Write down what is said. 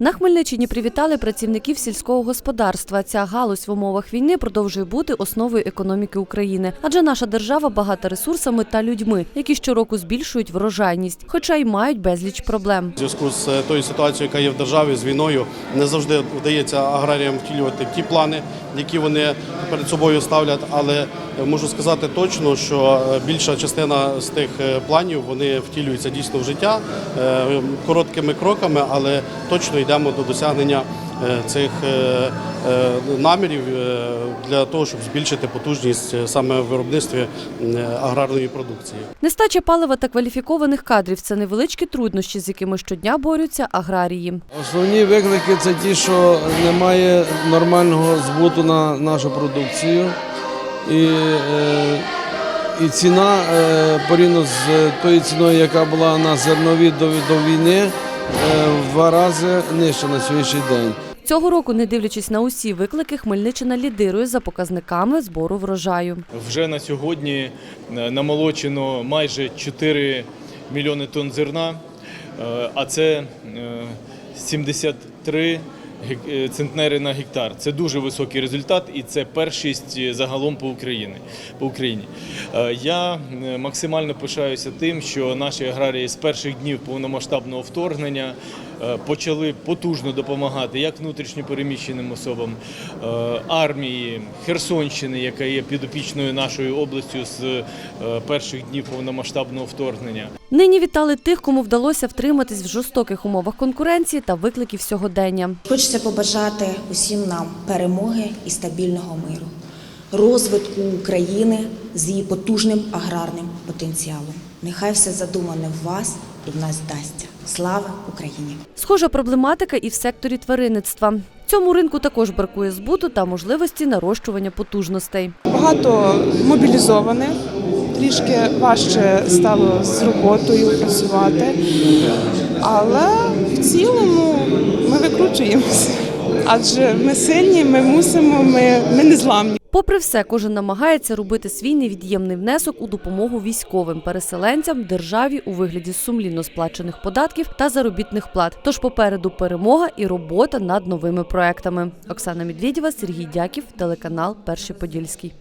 На Хмельниччині привітали працівників сільського господарства. Ця галузь в умовах війни продовжує бути основою економіки України, адже наша держава багата ресурсами та людьми, які щороку збільшують врожайність, хоча й мають безліч проблем. У зв'язку з е, тою ситуацією, яка є в державі з війною, не завжди вдається аграріям втілювати ті плани, які вони перед собою ставлять. Але можу сказати точно, що е, більша частина з тих е, планів вони втілюються дійсно в життя е, короткими кроками, але точно йдемо до досягнення цих е, е, намірів е, для того, щоб збільшити потужність е, саме в виробництві е, аграрної продукції. Нестача палива та кваліфікованих кадрів це невеличкі труднощі, з якими щодня борються аграрії. Основні виклики це ті, що немає нормального збуту на нашу продукцію. І, е, і ціна е, порівняно з тою ціною, яка була на зернові до, до війни, е, в два рази нижча на сьогоднішній день. Цього року, не дивлячись на усі виклики, Хмельниччина лідирує за показниками збору врожаю. Вже на сьогодні е, намолочено майже 4 мільйони тонн зерна, е, а це е, 73 гек- е, центнери на гектар. Це дуже високий результат, і це першість е, загалом по Україні. По Україні. Е, Я е, максимально пишаюся тим, що наші аграрії з перших днів повномасштабного вторгнення е, почали потужно допомагати як внутрішньо переміщеним особам е, армії Херсонщини, яка є підопічною нашою областю з е, перших днів повномасштабного вторгнення. Нині вітали тих, кому вдалося втриматись в жорстоких умовах конкуренції та викликів сьогодення. Хочеться побажати усім нам перемоги і стабільного миру, розвитку України з її потужним аграрним потенціалом. Нехай все задумане в вас і в нас вдасться. Слава Україні! Схожа проблематика і в секторі тваринництва. Цьому ринку також бракує збуту та можливості нарощування потужностей. Багато мобілізованих, трішки важче стало з роботою працювати, але в цілому ми викручуємося. Адже ми сильні, ми мусимо, ми, ми не зламні. Попри все, кожен намагається робити свій невід'ємний внесок у допомогу військовим переселенцям державі у вигляді сумлінно сплачених податків та заробітних плат. Тож попереду перемога і робота над новими проектами. Оксана Медведєва, Сергій Дяків, телеканал Перший Подільський.